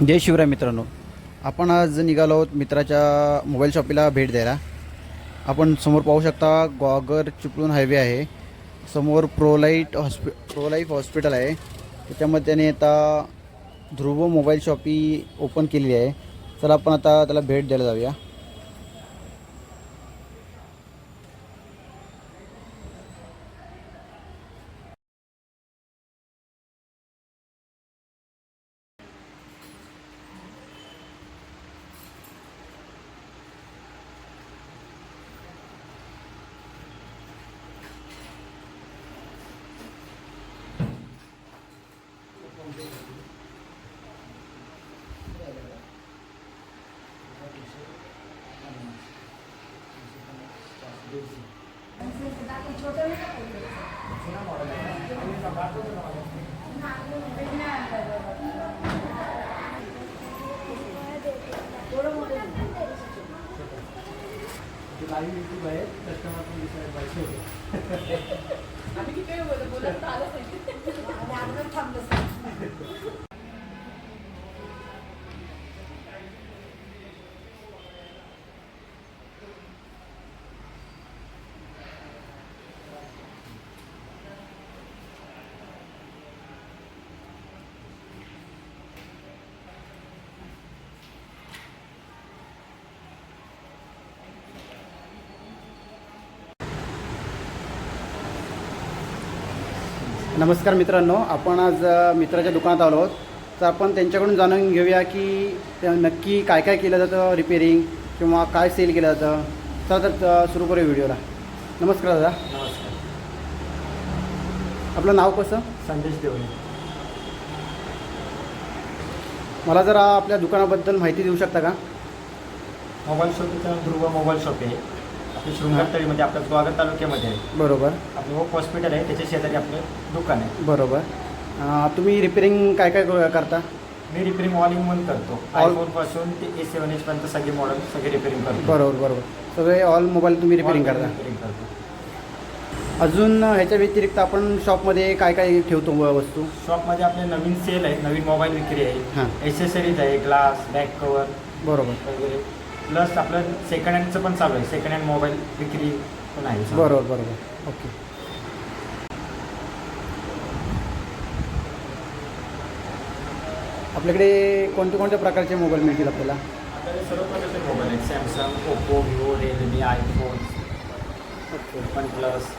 जय शिवराय मित्रांनो. आपण आज निघालो आहोत मित्राच्या मोबाईल शॉपीला भेट द्यायला. आपण समोर पाहू शकता गॉगर चिपळूण हायवे आहे. समोर प्रोलाईट हॉस्पि प्रोलाईफ हॉस्पिटल आहे. त्याच्यामध्ये त्याने आता ध्रुव मोबाईल शॉपी ओपन केलेली आहे. चला आपण आता त्याला भेट द्यायला जाऊया. लाईव्ह युट्यूब आहे कस्टमर पण विचारायला पाहिजे आम्ही किती बोलत बोलत आलं थांबलं. नमस्कार मित्रांनो आपण आज मित्राच्या दुकानात आलो आहोत. तर आपण त्यांच्याकडून जाणून घेऊया की नक्की काय काय केलं जातं रिपेरिंग किंवा काय सेल केलं जातं. चला तर सुरू करूया व्हिडिओला. नमस्कार दादा. नमस्कार. आपलं नाव कसं? संदेश देवळे मला जरा आपल्या दुकानाबद्दल माहिती देऊ शकता का? मोबाईल शॉपीचं ध्रुव मोबाईल शॉप आहे. आपलं शृंगारतळीमध्ये आपल्या स्वागत तालुक्यामध्ये. आहे बरोबर. आपलं होप हॉस्पिटल आहे त्याच्या शेजारी आपलं दुकान आहे. बरोबर. अ, तुम्ही रिपेरिंग काय काय क- करता? मी रिपेरिंग ऑल इन वन करतो. All- आयफोनपासून ते ए सेवन एच पर्यंत सगळे मॉडेल सगळे रिपेरिंग करतो. बरोबर बरोबर. सगळे ऑल मोबाईल तुम्ही रिपेरिंग All करता? रिपेरिंग करतो. अजून ह्याच्या व्यतिरिक्त आपण शॉपमध्ये काय काय ठेवतो व- वस्तू? शॉपमध्ये आपले नवीन सेल आहे नवीन मोबाईल विक्री हां. आहे एसेसरीज आहे ग्लास बॅक कवर बरोबर. वगैरे. प्लस आपलं सेकंड हँडचं पण चालू आहे. सेकंड हँड मोबाईल विक्री पण आहे. बरोबर बरोबर. ओके आपल्याकडे कोणत्या कोणत्या प्रकारचे मोबाईल मिळतील आपल्याला? आपल्याकडे सर्व प्रकारचे मोबाईल आहेत. Samsung Oppo Vivo Realme iPhone okay OnePlus